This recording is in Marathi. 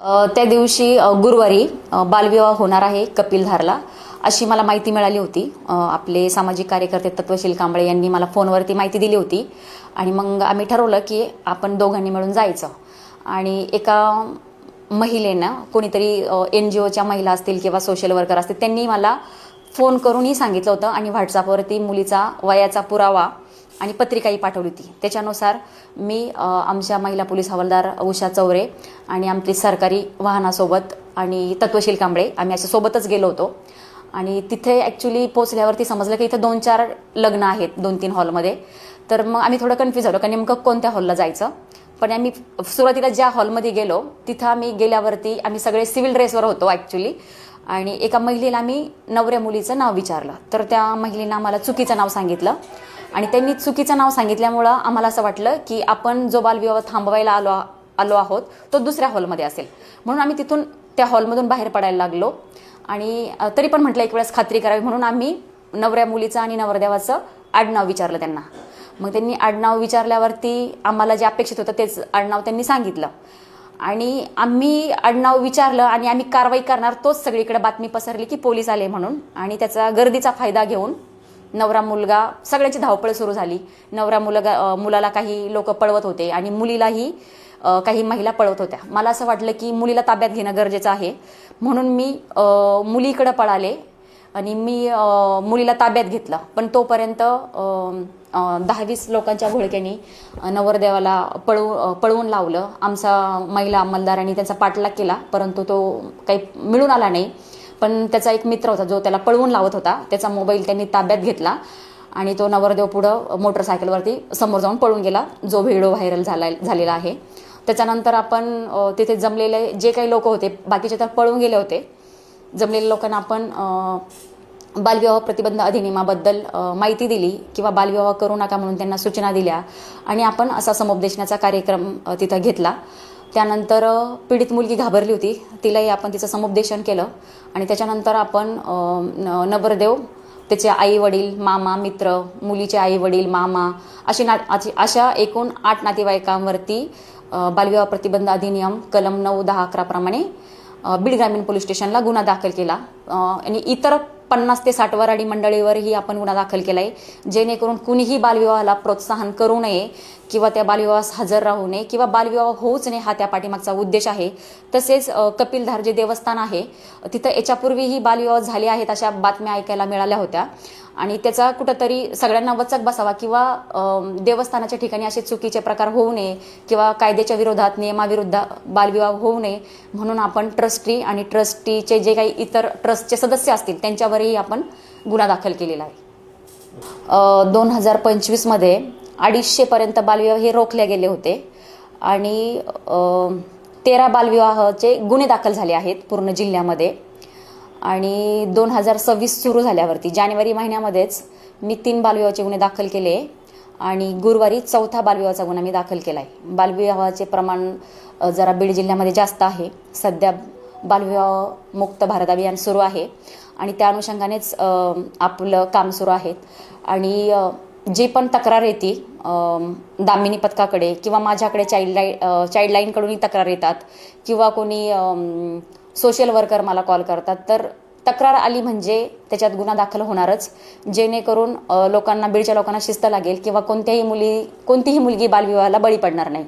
त्या दिवशी गुरुवारी बालविवाह होणार आहे कपिलधारला अशी मला माहिती मिळाली होती. आपले सामाजिक कार्यकर्ते तत्वशील कांबळे यांनी मला फोनवरती माहिती दिली होती. आणि मग आम्ही ठरवलं की आपण दोघांनी मिळून जायचं. आणि एका महिलेनं कोणीतरी एन जी ओच्या महिला असतील किंवा सोशल वर्कर असतील त्यांनी मला फोन करूनही सांगितलं होतं. आणि व्हॉट्सअपवरती मुलीचा वयाचा पुरावा आणि पत्रिकाही पाठवली होती. त्याच्यानुसार मी आमच्या महिला पोलीस हवालदार उषा चौरे आणि आमची सरकारी वाहनासोबत आणि तत्वशील कांबळे आम्ही अशा सोबतच गेलो होतो. आणि तिथे ॲक्च्युली पोचल्यावरती समजलं की इथं दोन चार लग्न आहेत दोन तीन हॉलमध्ये. तर मग आम्ही थोडं कन्फ्यूज झालो का नेमकं कोणत्या हॉलला जायचं? पण आम्ही सुरुवातीला ज्या हॉलमध्ये गेलो तिथं आम्ही गेल्यावरती आम्ही सगळे सिव्हिल ड्रेसवर होतो ॲक्च्युली आणि एका महिलेला आम्ही नवऱ्या मुलीचं नाव विचारलं. तर त्या महिलेनं आम्हाला चुकीचं नाव सांगितलं. आणि त्यांनी चुकीचं नाव सांगितल्यामुळं आम्हाला असं वाटलं की आपण जो बालविवाह थांबवायला आलो आलो आहोत तो दुसऱ्या हॉलमध्ये असेल. म्हणून आम्ही तिथून त्या हॉलमधून बाहेर पडायला लागलो. आणि तरी पण म्हटलं एक वेळेस खात्री करावी म्हणून आम्ही नवऱ्या मुलीचं आणि नवरदेवाचं आडनाव विचारलं त्यांना. मग त्यांनी आडनाव विचारल्यावरती आम्हाला जे अपेक्षित होतं तेच आडनाव त्यांनी सांगितलं. आणि आम्ही आडनाव विचारलं आणि आम्ही कारवाई करणार तोच सगळीकडे बातमी पसरली की पोलीस आले म्हणून आणि त्याचा गर्दीचा फायदा घेऊन नवरा मुलगा सगळ्याची धावपळ सुरू झाली. नवरा मुलगा मुलाला काही लोक पळवत होते आणि मुलीलाही काही महिला पळवत होत्या. मला असं वाटलं की मुलीला ताब्यात घेणं गरजेचं आहे. म्हणून मी मुलीकडं पळाले आणि मी मुलीला ताब्यात घेतलं. पण तोपर्यंत दहा वीस लोकांच्या घोळक्यांनी नवरदेवाला पळवू पळवून लावलं. आमचा महिला अंमलदारांनी त्यांचा पाठलाग केला परंतु तो काही मिळून आला नाही. पण त्याचा एक मित्र होता जो त्याला पळवून लावत होता. त्याचा मोबाईल त्यांनी ताब्यात घेतला आणि तो नवरदेव पुढं मोटरसायकलवरती समोर जाऊन पळून गेला. जो व्हिडिओ व्हायरल झाला झालेला आहे. त्याच्यानंतर आपण तिथे जमलेले जे काही लोक होते बाकीचे तर पळून गेले होते. जमलेल्या लोकांना आपण बालविवाह प्रतिबंध अधिनियमाबद्दल माहिती दिली किंवा बालविवाह करू नका म्हणून त्यांना सूचना दिल्या आणि आपण असा समुपदेशनाचा कार्यक्रम तिथं घेतला. त्यानंतर पीडित मुलगी घाबरली होती. तिलाही आपण तिचं समुपदेशन केलं. आणि त्याच्यानंतर आपण न- नवरदेव त्याचे आई वडील मामा मित्र मुलीचे आई वडील मामा अशी ना अशा एकूण आठ नातेवाईकांवरती बालविवाह प्रतिबंध अधिनियम कलम नऊ दहा अकराप्रमाणे अ, बीड ग्रामीण पोलीस स्टेशनला गुन्हा दाखल केला. आणि इतर पन्नास ते साठ वराडी मंडळीवरही आपण गुन्हा दाखल केला आहे जेणेकरून कुणीही बालविवाहाला प्रोत्साहन करू नये किंवा त्या बालविवाहास हजर राहू नये किंवा बालविवाह होऊच नये हा त्या पाठीमागचा उद्देश आहे. तसेच कपिल कपिलधार जे देवस्थान आहे. तिथं याच्यापूर्वीही बालविवाह झाले आहेत अशा बातम्या ऐकायला मिळाल्या होत्या. आणि त्याचा कुठंतरी सगळ्यांना वचक बसावा किंवा देवस्थानाच्या ठिकाणी असे चुकीचे प्रकार होऊ नये किंवा कायद्याच्या विरोधात नियमाविरुद्ध बालविवाह होऊ नये म्हणून आपण ट्रस्टी आणि ट्रस्टीचे जे काही इतर ट्रस्टचे सदस्य असतील त्यांच्यावर त्यांच्यावरही आपण गुन्हा दाखल केलेला आहे. दोन हजार पंचवीसमध्ये अडीचशेपर्यंत बालविवाह हे रोखले गेले होते. आणि तेरा बालविवाहाचे गुन्हे दाखल झाले आहेत पूर्ण जिल्ह्यामध्ये. आणि दोन हजार सव्वीस सुरू झाल्यावरती जानेवारी महिन्यामध्येच मी तीन बालविवाहाचे गुन्हे दाखल केले आणि गुरुवारी चौथा बालविवाहाचा गुन्हा मी दाखल केला आहे बालविवाहाचे प्रमाण जरा बीड जिल्ह्यामध्ये जास्त आहे. सध्या बालविवाह मुक्त भारत अभियान सुरू आहे. आणि त्या अनुषंगानेच आपलं काम सुरू आहे. आणि जी पण तक्रार येते दामिनी पथकाकडे किंवा माझ्याकडे चाइल्ड लाईन लाईनकडूनही तक्रार येतात किंवा कोणी सोशल वर्कर मला कॉल करतात तर तक्रार आली म्हणजे त्याच्यात गुन्हा दाखल होणारच. जेणेकरून लोकांना बीडच्या लोकांना शिस्त लागेल किंवा कोणत्याही मुली कोणतीही मुलगी बालविवाहाला बळी पडणार नाही.